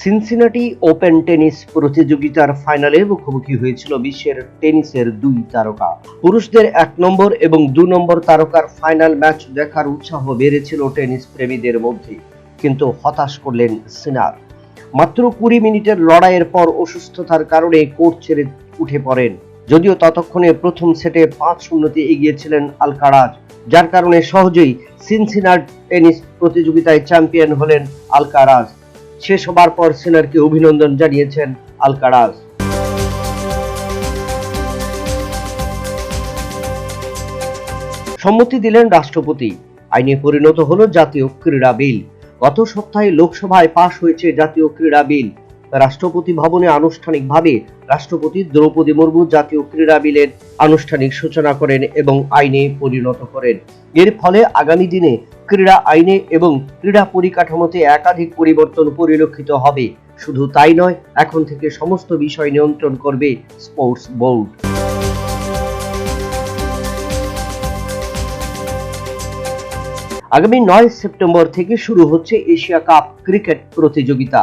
Cincinnati open tennis প্রতিযোগিতার ফাইনালে মুখোমুখি হয়েছিল বিশ্বের টেনিসের দুই তারকা। পুরুষদের এক নম্বর এবং দু নম্বর তারকার ফাইনাল ম্যাচ দেখার উৎসাহ বেড়েছিল টেনিস প্রেমীদের মধ্যে, কিন্তু হতাশ করলেন সিনার। মাত্র কুড়ি মিনিটের লড়াইয়ের পর অসুস্থতার কারণে কোর্ট ছেড়ে উঠে পড়েন। যদিও ততক্ষণে প্রথম সেটে পাঁচ শূন্যতে এগিয়েছিলেন আলকারাজ, যার কারণে সহজেই সিনসিনাট টেনিস প্রতিযোগিতায় চ্যাম্পিয়ন হলেন আলকারাজ। শেষ হবার পর সিনারকে অভিনন্দন জানিয়েছেন আলকারাজ সম্মতি দিলেন রাষ্ট্রপতি। আইনে পরিণত হল জাতীয় ক্রীড়া বিল। গত সপ্তাহে লোকসভায় পাশ হয়েছে জাতীয় ক্রীড়া বিল। রাষ্ট্রপতি ভবনে আনুষ্ঠানিকভাবে রাষ্ট্রপতি দ্রৌপদী মুর্মু জাতীয় ক্রীড়া বিলের আনুষ্ঠানিক সূচনা করেন এবং আইনে পরিণত করেন। এর ফলে আগামী দিনে ক্রীড়া আইনে এবং ক্রীড়া পরিকাঠামোতে একাধিক পরিবর্তন পরিলক্ষিত হবে। শুধু তাই নয়, এখন থেকে সমস্ত বিষয় নিয়ন্ত্রণ করবে স্পোর্টস বোর্ড। আগামী নয় সেপ্টেম্বর থেকে শুরু হচ্ছে এশিয়া কাপ ক্রিকেট প্রতিযোগিতা।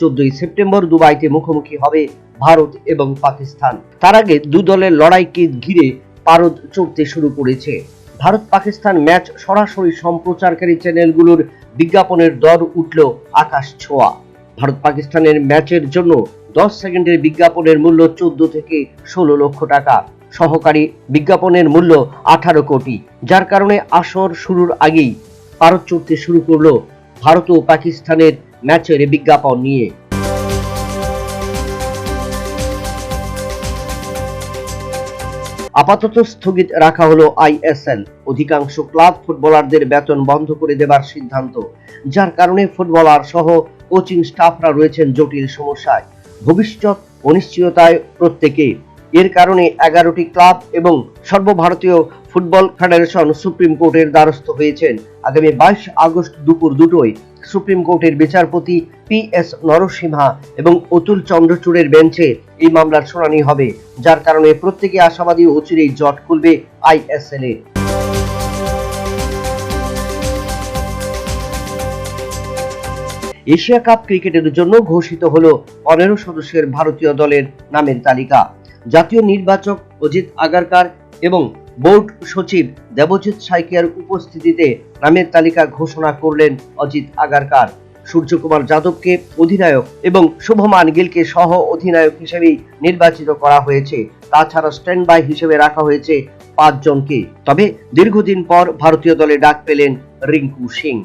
চোদ্দই সেপ্টেম্বর দুবাইতে মুখোমুখি হবে ভারত এবং পাকিস্তান। তার আগে দু দলের লড়াইকে ঘিরে পারদ চড়তে শুরু করেছে। ভারত পাকিস্তান ম্যাচ সরাসরি সম্প্রচারকারী চ্যানেলগুলোর বিজ্ঞাপনের দর উঠল আকাশ ছোঁয়া। ভারত পাকিস্তানের ম্যাচের জন্য দশ সেকেন্ডের বিজ্ঞাপনের মূল্য চোদ্দ থেকে ষোলো লক্ষ টাকা। সহকারী বিজ্ঞাপনের মূল্য আঠারো কোটি। যার কারণে আসর শুরুর আগেই পারদ চড়তে শুরু করল ভারত ও পাকিস্তানের ম্যাচের বিজ্ঞাপন নিয়ে আপাতত স্থগিত রাখা হলো আইএসএল অধিকাংশ ক্লাব ফুটবলারদের বেতন বন্ধ করে দেবার সিদ্ধান্ত। যার কারণে ফুটবলার সহ কোচিং স্টাফরা রয়েছেন জটিল সমস্যায়। ভবিষ্যৎ অনিশ্চয়তায় প্রত্যেকে। এর কারণে এগারোটি ক্লাব এবং সর্বভারতীয় ফুটবল ফেডারেশন সুপ্রিম কোর্টের দ্বারস্থ হয়েছেন। আগামী বাইশ আগস্ট দুপুর দুটোয় সুপ্রিম কোর্টের বিচারপতি পি এস নরসিংহা এবং অতুল চন্দ্রচূড়ের বেঞ্চে এই মামলার শুনানি হবে, যার কারণে প্রত্যেকে আশাবাদী অচিরেই জট খুলবে আইএসএল এ। এশিয়া কাপ ক্রিকেটের জন্য ঘোষিত হল পনেরো সদস্যের ভারতীয় দলের নামের তালিকা। জাতীয় নির্বাচক অজিত আগারকার এবং বোর্ড সচিব দেবজিৎ সাইকিয়ার উপস্থিতিতে নামের তালিকা ঘোষণা করলেন অজিত আগারকার। সূর্যকুমার যাদবকে অধিনায়ক এবং শুভমান গিলকে সহ অধিনায়ক হিসেবেই নির্বাচিত করা হয়েছে। তাছাড়া স্ট্যান্ড বাই হিসেবে রাখা হয়েছে পাঁচজনকে। তবে দীর্ঘদিন পর ভারতীয় দলে ডাক পেলেন রিঙ্কু সিং।